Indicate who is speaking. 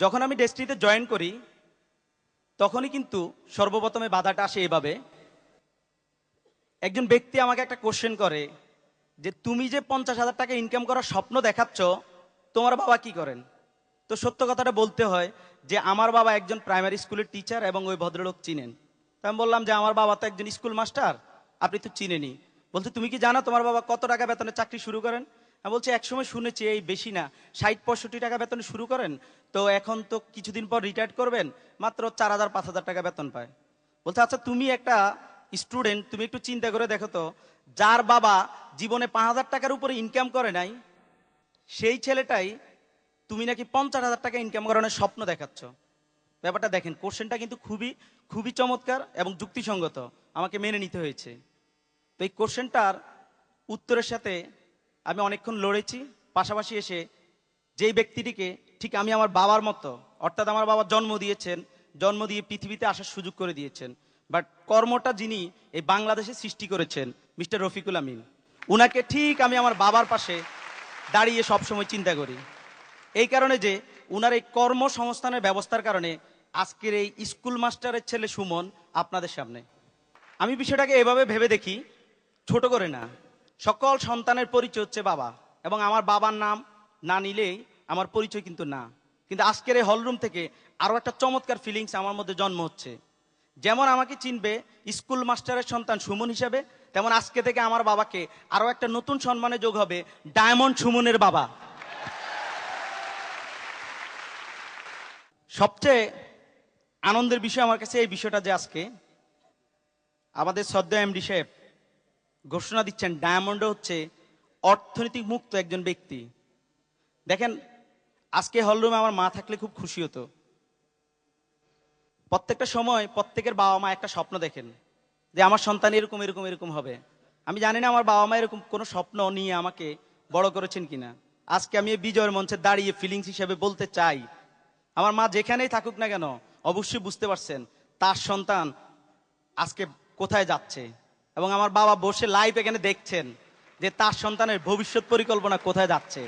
Speaker 1: যখন আমি ডেস্টিনিতে জয়েন করি, তখনই কিন্তু সর্বপ্রথমে বাধাটা আসে এভাবে। একজন ব্যক্তি আমাকে একটা কোশ্চেন করে যে, তুমি যে পঞ্চাশ হাজার টাকা ইনকাম করার স্বপ্ন দেখাচ্ছ, তোমার বাবা কি করেন? তো সত্য কথাটা বলতে হয় যে, আমার বাবা একজন প্রাইমারি স্কুলের টিচার এবং ওই ভদ্রলোক চিনেন। তো আমি বললাম যে, আমার বাবা তো একজন স্কুল মাস্টার আপনি তো চিনেনি বলতে তুমি কি জানো তোমার বাবা কত টাকা বেতনে চাকরি শুরু করেন? আমি বলছি, একসময় শুনেছি এই বেশি না। ষাট পঁয়ষট্টি টাকা বেতন শুরু করেন, তো এখন তো কিছুদিন পর রিটায়ার করবেন, মাত্র চার হাজার পাঁচ হাজার টাকা বেতন পায়। বলছে আচ্ছা তুমি একটা স্টুডেন্ট তুমি একটু চিন্তা করে দেখো তো, যার বাবা জীবনে পাঁচ হাজার টাকার উপরে ইনকাম করে নাই, সেই ছেলেটাই তুমি নাকি পঞ্চাশ হাজার টাকা ইনকাম করানোর স্বপ্ন দেখাচ্ছ? ব্যাপারটা দেখেন কোশ্চেনটা কিন্তু খুবই খুবই চমৎকার এবং যুক্তিসঙ্গত, আমাকে মেনে নিতে হয়েছে। তো এই কোশ্চেনটার উত্তরের সাথে আমি অনেকক্ষণ লড়েছি, পাশাপাশি এসে যেই ব্যক্তিটিকে ঠিক আমি আমার বাবার মতো, অর্থাৎ আমার বাবা জন্ম দিয়েছেন, জন্ম দিয়ে পৃথিবীতে আসার সুযোগ করে দিয়েছেন বাট কর্মটা যিনি এই বাংলাদেশে সৃষ্টি করেছেন, মিস্টার রফিকুল আমিন, উনাকে ঠিক আমি আমার বাবার পাশে দাঁড়িয়ে সবসময় চিন্তা করি। এই কারণে যে উনার এই কর্মসংস্থানের ব্যবস্থার কারণে আজকের এই স্কুল মাস্টারের ছেলে সুমন আপনাদের সামনে। আমি বিষয়টাকে এভাবে ভেবে দেখি, ছোট করে না সকল সন্তানের পরিচয় হচ্ছে বাবা, এবং আমার বাবার নাম না নিলেই আমার পরিচয় কিন্তু না। কিন্তু আজকের এই হলরুম থেকে আরও একটা চমৎকার ফিলিংস আমার মধ্যে জন্ম হচ্ছে। যেমন আমাকে চিনবে স্কুল মাস্টারের সন্তান সুমন হিসাবে, তেমন আজকে থেকে আমার বাবাকে আরও একটা নতুন সম্মানে যোগ হবে ডায়মন্ড সুমনের বাবা। সবচেয়ে আনন্দের বিষয় আমার কাছে এই বিষয়টা যে আজকে, আমাদের সদ্য এমডি সাহেব ঘোষণা দিচ্ছেন, ডায়মন্ড হচ্ছে অর্থনৈতিক মুক্ত একজন ব্যক্তি। দেখেন, আজকে হলরুমে আমার মা থাকলে খুব খুশি হতো। প্রত্যেকটা সময় প্রত্যেকের বাবা মা একটা স্বপ্ন দেখেন, যে আমার সন্তান এরকম এরকম এরকম হবে। আমি জানি না আমার বাবা মা এরকম কোনো স্বপ্ন নিয়ে আমাকে বড় করেছেন কিনা। আজকে আমি এই বিজয়ের মঞ্চে দাঁড়িয়ে ফিলিংস হিসেবে বলতে চাই, আমার মা যেখানেই থাকুক না কেন, অবশ্যই বুঝতে পারছেন, তার সন্তান আজকে কোথায় যাচ্ছে। এবং আমার বাবা বসে লাইভ এখানে দেখছেন যে তার সন্তানের ভবিষ্যৎ পরিকল্পনা কোথায় যাচ্ছে।